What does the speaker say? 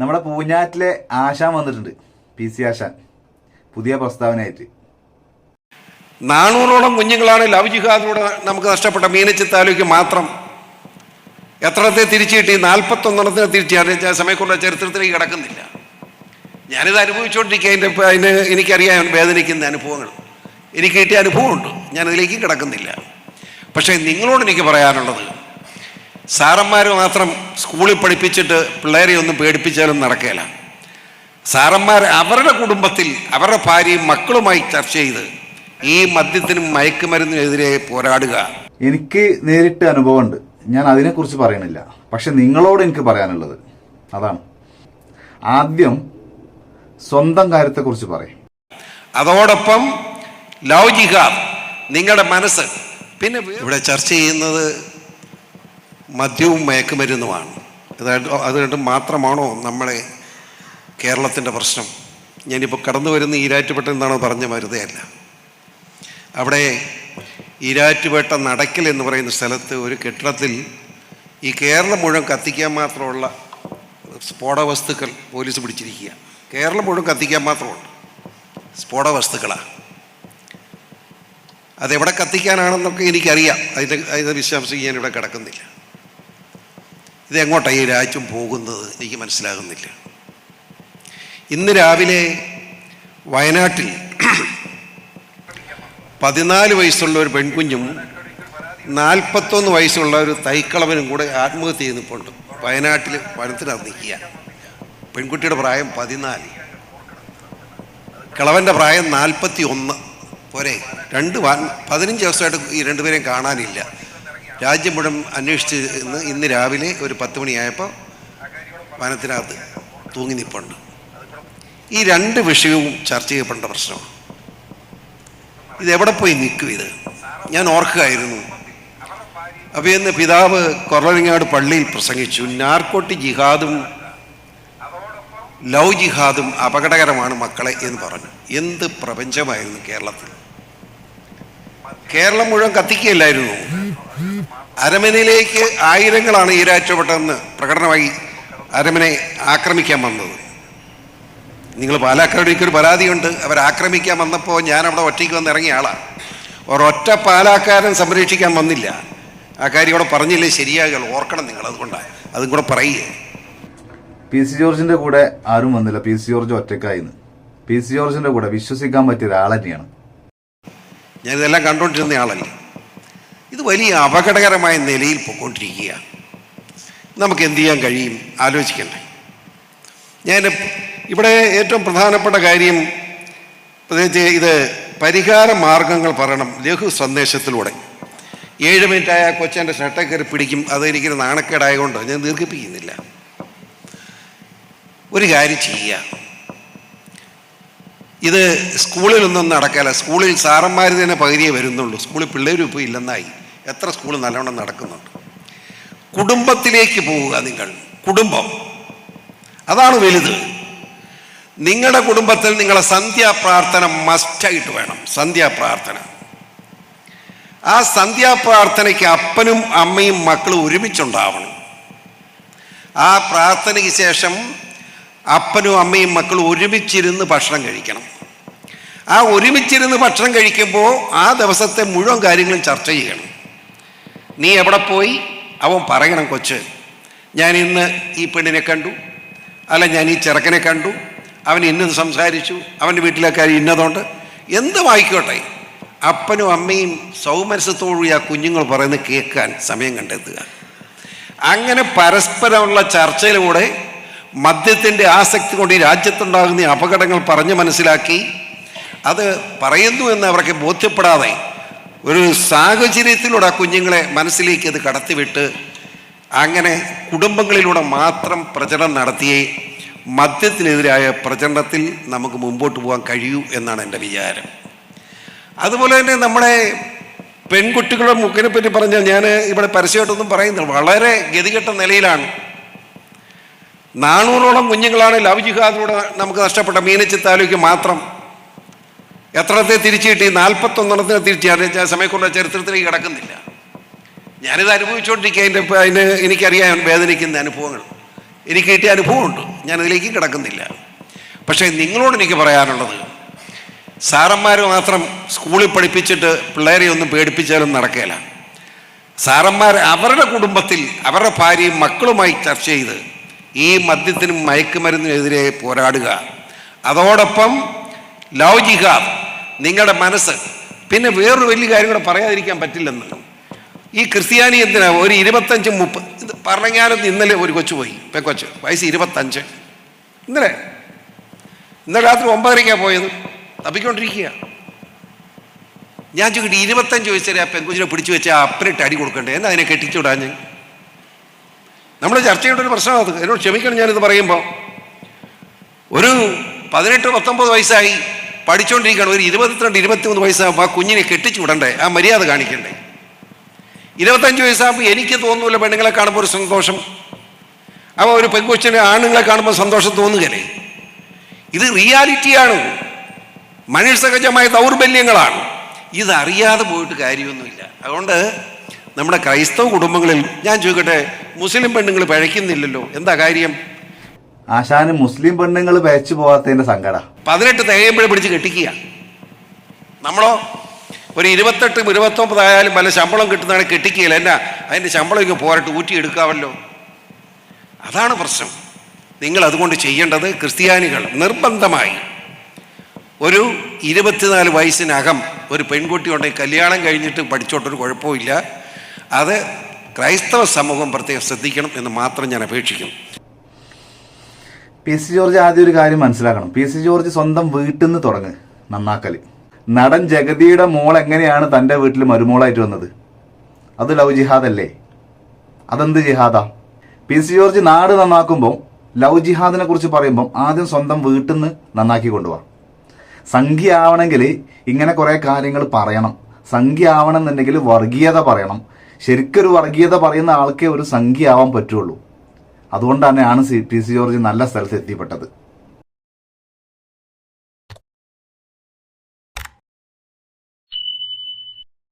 നമ്മുടെ പൂഞ്ഞാറ്റിലെ ആശാൻ വന്നിട്ടുണ്ട്. പി സി ആശാൻ. പുതിയ പ്രസ്താവനയായിട്ട്. നാനൂറോളം കുഞ്ഞുങ്ങളാണ് ലവ് ജിഹാദിലൂടെ നമുക്ക് നഷ്ടപ്പെട്ട മീനച്ചി താലൂക്ക് മാത്രം. എത്രത്തെ തിരിച്ചു കിട്ടി? നാൽപ്പത്തൊന്നെണ്ണത്തിന് തിരിച്ചു. സമയക്കുള്ള ചരിത്രത്തിലേക്ക് കിടക്കുന്നില്ല. ഞാനിത് അനുഭവിച്ചുകൊണ്ടിരിക്കുക അതിന്റെ അതിന് എനിക്കറിയാം വേദനിക്കുന്ന അനുഭവങ്ങൾ. എനിക്ക് കിട്ടിയ അനുഭവമുണ്ട്. ഞാനതിലേക്ക് കിടക്കുന്നില്ല. പക്ഷേ നിങ്ങളോട് എനിക്ക് പറയാനുള്ളത് സാറന്മാർ മാത്രം സ്കൂളിൽ പഠിപ്പിച്ചിട്ട് പിള്ളേരെ ഒന്നും പേടിപ്പിച്ചാലും നടക്കില്ല സാറന്മാർ അവരുടെ കുടുംബത്തിൽ അവരുടെ ഭാര്യയും മക്കളുമായി ചർച്ച ചെയ്ത് ഈ മദ്യത്തിനും മയക്കുമരുന്നിനെതിരെ പോരാടുക. എനിക്ക് നേരിട്ട് അനുഭവമുണ്ട്. ഞാൻ അതിനെക്കുറിച്ച് പറയണില്ല. പക്ഷെ നിങ്ങളോട് എനിക്ക് പറയാനുള്ളത് അതാണ്. ആദ്യം സ്വന്തം കാര്യത്തെക്കുറിച്ച് പറയും. അതോടൊപ്പം ലവ് ജിഹാദ് നിങ്ങളുടെ മനസ്സ്. പിന്നെ ഇവിടെ ചർച്ച ചെയ്യുന്നത് മദ്യവും മയക്കുമരുന്നുമാണ്. അതായത് അതുകൊണ്ട് മാത്രമാണോ നമ്മളെ കേരളത്തിന്റെ പ്രശ്നം? ഞാനിപ്പോൾ കടന്നു വരുന്ന ഈരാറ്റുപേട്ട എന്താണോ പറഞ്ഞ വെറുതെയല്ല. അവിടെ ഈരാറ്റുപേട്ട നടക്കൽ എന്ന് പറയുന്ന സ്ഥലത്ത് ഒരു കെട്ടിടത്തിൽ ഈ കേരളം മുഴുവൻ കത്തിക്കാൻ മാത്രമുള്ള സ്ഫോട വസ്തുക്കൾ പോലീസ് പിടിച്ചിരിക്കുക. കേരളം മുഴുവൻ കത്തിക്കാൻ മാത്രമുണ്ട്. സ്ഫോട വസ്തുക്കളാണ് അതെവിടെ കത്തിക്കാനാണെന്നൊക്കെ എനിക്കറിയാം. അതിന്റെ അതിന്റെ വിശ്വാസിക്കാൻ ഇവിടെ കിടക്കുന്നില്ല. ഇത് എങ്ങോട്ടാണ് ഈ രാജ്യം പോകുന്നത്? എനിക്ക് മനസ്സിലാകുന്നില്ല. ഇന്ന് രാവിലെ വയനാട്ടിൽ പതിനാല് വയസ്സുള്ള ഒരു പെൺകുഞ്ഞും നാൽപ്പത്തൊന്ന് വയസ്സുള്ള ഒരു തൈക്കളവനും കൂടെ ആത്മഹത്യ ചെയ്യുന്നിപ്പോണ്ട് വയനാട്ടിൽ വനത്തിനകത്ത് നിൽക്കുക. പെൺകുട്ടിയുടെ പ്രായം പതിനാല്. കിളവന്റെ പ്രായം നാൽപ്പത്തി ഒന്ന് പോരെ? രണ്ട് പതിനഞ്ച് ദിവസമായിട്ട് ഈ രണ്ടുപേരെയും കാണാനില്ല. രാജ്യം മുഴുവൻ അന്വേഷിച്ച് ഇന്ന് ഇന്ന് രാവിലെ ഒരു പത്ത് മണിയായപ്പോൾ വനത്തിനകത്ത് തൂങ്ങി നിൽപ്പുണ്ട് ഈ രണ്ട് വിഷയവും ചർച്ച ചെയ്യപ്പെടേണ്ട പ്രശ്നമാണ്. ഇതെവിടെ പോയി നിൽക്കും ഇത്? ഞാൻ ഓർക്കുകയായിരുന്നു. അപ്പോൾ ഇന്ന് പിതാവ് കൊറലങ്ങാട് പള്ളിയിൽ പ്രസംഗിച്ചു നാർക്കോട്ടി ജിഹാദും ലവ് ജിഹാദും അപകടകരമാണ് മക്കളെ എന്ന് പറഞ്ഞു. എന്ത് പ്രപഞ്ചമായിരുന്നു കേരളത്തിൽ. കേരളം മുഴുവൻ കത്തിക്കുകയില്ലായിരുന്നു. അരമനയിലേക്ക് ആയിരങ്ങളാണ് ഈരാഴ്ചപ്പെട്ടതെന്ന് പ്രകടനമായി അരമനെ ആക്രമിക്കാൻ വന്നത്. നിങ്ങൾ പാലാക്കാടിക്ക് ഒരു പരാതിയുണ്ട്. അവർ ആക്രമിക്കാൻ വന്നപ്പോൾ ഞാൻ അവിടെ ഒറ്റയ്ക്ക് വന്ന് ഇറങ്ങിയ ആളാണ് ഒരൊറ്റ പാലാക്കാരൻ സംരക്ഷിക്കാൻ വന്നില്ല. ആ കാര്യം ഇവിടെ പറഞ്ഞില്ലേ? ശരിയാകുക ഓർക്കണം നിങ്ങൾ അതുകൊണ്ടാണ് അതും കൂടെ പറയുകയെ പി സി ജോർജിന്റെ കൂടെ ആരും വന്നില്ല. പി സി ജോർജ് ഒറ്റക്കായിന്ന് പി സി ജോർജിന്റെ കൂടെ വിശ്വസിക്കാൻ പറ്റിയ ഒരാൾ തന്നെയാണ് ഞാനിതെല്ലാം കണ്ടുകൊണ്ടിരുന്ന ആളല്ലേ? ഇത് വലിയ അപകടകരമായ നിലയിൽ പോയിക്കൊണ്ടിരിക്കുകയാണ് നമുക്ക് എന്ത് ചെയ്യാൻ കഴിയും? ആലോചിക്കണ്ടേ. ഞാൻ ഇവിടെ ഏറ്റവും പ്രധാനപ്പെട്ട കാര്യം പ്രത്യേകിച്ച് ഇത് പരിഹാര മാർഗങ്ങൾ പറയണം. ലഘു സന്ദേശത്തിലൂടെ. ഏഴ് മിനിറ്റായ കൊച്ചന്റെ ഷർട്ടേ കയറി പിടിക്കും. അതെനിക്കൊരു നാണക്കേടായതുകൊണ്ട് ഞാൻ ദീർഘിപ്പിക്കുന്നില്ല. ഒരു കാര്യം ചെയ്യുക. ഇത് സ്കൂളിലൊന്നും നടക്കില്ല. സ്കൂളിൽ സാറന്മാർ തന്നെ പകുതിയേ വരുന്നുള്ളൂ. സ്കൂളിൽ പിള്ളേരും ഇപ്പോൾ ഇല്ലെന്നായി. എത്ര സ്കൂൾ നല്ലവണ്ണം നടക്കുന്നുണ്ട്. കുടുംബത്തിലേക്ക് പോവുക നിങ്ങൾ കുടുംബം. അതാണ് വലുത്. നിങ്ങളുടെ കുടുംബത്തിൽ നിങ്ങളെ സന്ധ്യാപ്രാർത്ഥന മസ്റ്റായിട്ട് വേണം സന്ധ്യാപ്രാർത്ഥന. ആ സന്ധ്യാപ്രാർത്ഥനയ്ക്ക് അപ്പനും അമ്മയും മക്കളും ഒരുമിച്ചുണ്ടാവണം. ആ പ്രാർത്ഥനയ്ക്ക് ശേഷം അപ്പനും അമ്മയും മക്കളും ഒരുമിച്ചിരുന്ന് ഭക്ഷണം കഴിക്കണം. ആ ഒരുമിച്ചിരുന്ന് ഭക്ഷണം കഴിക്കുമ്പോൾ ആ ദിവസത്തെ മുഴുവൻ കാര്യങ്ങളും ചർച്ച ചെയ്യണം. നീ എവിടെ പോയി? അവൻ പറയണം കൊച്ച്. ഞാൻ ഇന്ന് ഈ പെണ്ണിനെ കണ്ടു. അല്ല ഞാൻ ഈ ചെറുക്കനെ കണ്ടു. അവൻ ഇന്നത് സംസാരിച്ചു. അവന്റെ വീട്ടിലെ കാര്യം ഇന്നതുകൊണ്ട് എന്ത് വായിക്കോട്ടെ അപ്പനും അമ്മയും സൗമനസ്യത്തോടു ആ കുഞ്ഞുങ്ങൾ പറയുന്നത് കേൾക്കാൻ സമയം കണ്ടെത്തുക. അങ്ങനെ പരസ്പരമുള്ള ചർച്ചയിലൂടെ മദ്യത്തിന്റെ ആസക്തി കൊണ്ട് ഈ രാജ്യത്തുണ്ടാകുന്ന അപകടങ്ങൾ പറഞ്ഞ് മനസ്സിലാക്കി. അത് പറയുന്നു എന്ന് അവർക്ക് ബോധ്യപ്പെടാതെ ഒരു സാഹചര്യത്തിലൂടെ ആ കുഞ്ഞുങ്ങളെ മനസ്സിലേക്ക് അത് കടത്തിവിട്ട് അങ്ങനെ കുടുംബങ്ങളിലൂടെ മാത്രം പ്രചരണം നടത്തിയേ മദ്യത്തിനെതിരായ പ്രചരണത്തിൽ നമുക്ക് മുമ്പോട്ട് പോകാൻ കഴിയൂ എന്നാണ് എന്റെ വിചാരം. അതുപോലെ തന്നെ നമ്മളെ പെൺകുട്ടികളുടെ മുക്കിനെ പറ്റി പറഞ്ഞാൽ ഞാൻ ഇവിടെ പരസ്യമായിട്ടൊന്നും പറയുന്നില്ല. വളരെ ഗതികെട്ട നിലയിലാണ്. നാനൂറോളം കുഞ്ഞുങ്ങളാണ് ലവ് ജിഹാദിലൂടെ നമുക്ക് നഷ്ടപ്പെട്ട മീനച്ചി താലൂക്ക് മാത്രം. എത്രത്തെ തിരിച്ചു കിട്ടി? നാൽപ്പത്തൊന്നെണ്ണത്തിന് തിരിച്ചു. സമയക്കുള്ള ചരിത്രത്തിലേക്ക് കിടക്കുന്നില്ല. ഞാനിത് അനുഭവിച്ചുകൊണ്ടിരിക്കുക അതിന്റെ അതിന് എനിക്കറിയാം വേദനിക്കുന്ന അനുഭവങ്ങൾ. എനിക്ക് കിട്ടിയ അനുഭവമുണ്ട്. ഞാനതിലേക്ക് കിടക്കുന്നില്ല. പക്ഷേ നിങ്ങളോട് എനിക്ക് പറയാനുള്ളത് സാറന്മാർ മാത്രം സ്കൂളിൽ പഠിപ്പിച്ചിട്ട് പിള്ളേരെ ഒന്നും പേടിപ്പിച്ചാലും നടക്കില്ല സാറന്മാർ അവരുടെ കുടുംബത്തിൽ അവരുടെ ഭാര്യയും മക്കളുമായി ചർച്ച ചെയ്ത് ഈ മദ്യത്തിനും മയക്കുമരുന്നിനെതിരെ പോരാടുക. അതോടൊപ്പം ലവ് ജിഹാദ് നിങ്ങളുടെ മനസ്സ്. പിന്നെ വേറൊരു വലിയ കാര്യം കൂടെ പറയാതിരിക്കാൻ പറ്റില്ലെന്ന്. ഈ ക്രിസ്ത്യാനി എന്തിനാ? ഒരു ഇരുപത്തഞ്ച് മുപ്പത് ഇത് പറഞ്ഞാലും ഇന്നലെ ഒരു കൊച്ചു പോയി. പെക്കൊച്ച് വയസ്സ് ഇരുപത്തഞ്ച്. ഇന്നലെ? ഇന്നലെ രാത്രി ഒമ്പതരയ്ക്കാണ് പോയത്? തപ്പിക്കൊണ്ടിരിക്കുക ഞാൻ ചോദിക്കട്ടെ ഇരുപത്തഞ്ച് വയസ്സരെ ആ പെൺകുഞ്ഞിനെ പിടിച്ചു വെച്ചാൽ അപ്പനിട്ട് അടി കൊടുക്കണ്ടേ? എന്നാ അതിനെ കെട്ടിച്ചുവിടാ ഞാൻ? നമ്മൾ ചർച്ച ചെയ്യേണ്ട ഒരു പ്രശ്നമാണ് അത്. എന്നോട് ക്ഷമിക്കണം ഞാനിത് പറയുമ്പോൾ ഒരു പതിനെട്ട് പത്തൊമ്പത് വയസ്സായി. പഠിച്ചുകൊണ്ടിരിക്കുകയാണ് ഒരു ഇരുപത്തിരണ്ട് ഇരുപത്തിമൂന്ന് വയസ്സാകുമ്പോൾ ആ കുഞ്ഞിനെ കെട്ടിച്ചു വിടണ്ടേ? ആ മര്യാദ കാണിക്കണ്ടേ? ഇരുപത്തഞ്ച് വയസ്സാകുമ്പോൾ എനിക്ക് തോന്നുന്നില്ല പെണ്ണുങ്ങളെ കാണുമ്പോൾ ഒരു സന്തോഷം. അപ്പോൾ ഒരു പെൺകൊച്ചിനെ ആണുങ്ങളെ കാണുമ്പോൾ സന്തോഷം തോന്നുകയല്ലേ? ഇത് റിയാലിറ്റിയാണ്. മനുഷ്യസഹജമായ ദൗർബല്യങ്ങളാണ്. ഇതറിയാതെ പോയിട്ട് കാര്യമൊന്നുമില്ല. അതുകൊണ്ട് നമ്മുടെ ക്രൈസ്തവ കുടുംബങ്ങളിൽ ഞാൻ ചോദിക്കട്ടെ മുസ്ലിം പെണ്ണുങ്ങൾ പഴയ്ക്കുന്നില്ലല്ലോ. എന്താ കാര്യം? ആശാന് മുസ്ലിം പെണ്ണുങ്ങൾ പേച്ചു പോവാത്തതിന്റെ സങ്കട. പതിനെട്ട് തികയുമ്പോഴേ പിടിച്ച് കെട്ടിക്കുക. നമ്മളോ ഒരു ഇരുപത്തെട്ട് ഇരുപത്തൊമ്പതായാലും വല്ല ശമ്പളം കിട്ടുന്നതാണ് കെട്ടിക്കുകയില്ല. എന്നാ അതിന്റെ ശമ്പളം ഇങ്ങ് പോരട്ട് ഊറ്റിയെടുക്കാമല്ലോ അതാണ് പ്രശ്നം. നിങ്ങൾ അതുകൊണ്ട് ചെയ്യേണ്ടത് ക്രിസ്ത്യാനികൾ നിർബന്ധമായി ഒരു ഇരുപത്തിനാല് വയസ്സിനകം ഒരു പെൺകുട്ടി ഉണ്ടെങ്കിൽ കല്യാണം കഴിഞ്ഞിട്ട് പഠിച്ചോട്ടൊരു കുഴപ്പമില്ല. അത് ക്രൈസ്തവ സമൂഹം പ്രത്യേകം ശ്രദ്ധിക്കണം എന്ന് മാത്രം ഞാൻ അപേക്ഷിക്കുന്നു. പി സി ജോർജ് ആദ്യം ഒരു കാര്യം മനസ്സിലാക്കണം. പി സി ജോർജ് സ്വന്തം വീട്ടിൽ നിന്ന് തുടങ്ങ് നന്നാക്കൽ നടൻ ജഗതിയുടെ മോൾ എങ്ങനെയാണ് തന്റെ വീട്ടിൽ മരുമോളായിട്ട് വന്നത്? അത് ലവ് ജിഹാദ് അല്ലേ? അതെന്ത് ജിഹാദാ? പി സി ജോർജ് നാട് നന്നാക്കുമ്പോൾ ലവ് ജിഹാദിനെ കുറിച്ച് പറയുമ്പോൾ ആദ്യം സ്വന്തം വീട്ടിൽ നിന്ന് നന്നാക്കി സംഖ്യ ആവണമെങ്കിൽ ഇങ്ങനെ കുറേ കാര്യങ്ങൾ പറയണം. സംഖ്യ ആവണമെന്നുണ്ടെങ്കിൽ വർഗീയത പറയണം. ശരിക്കൊരു വർഗീയത പറയുന്ന ആൾക്കേ ഒരു സംഖ്യ ആവാൻ പറ്റുള്ളൂ. അതുകൊണ്ട് തന്നെയാണ് സി പി സി ജോർജ് നല്ല സ്ഥലത്ത് എത്തിപ്പെട്ടത്.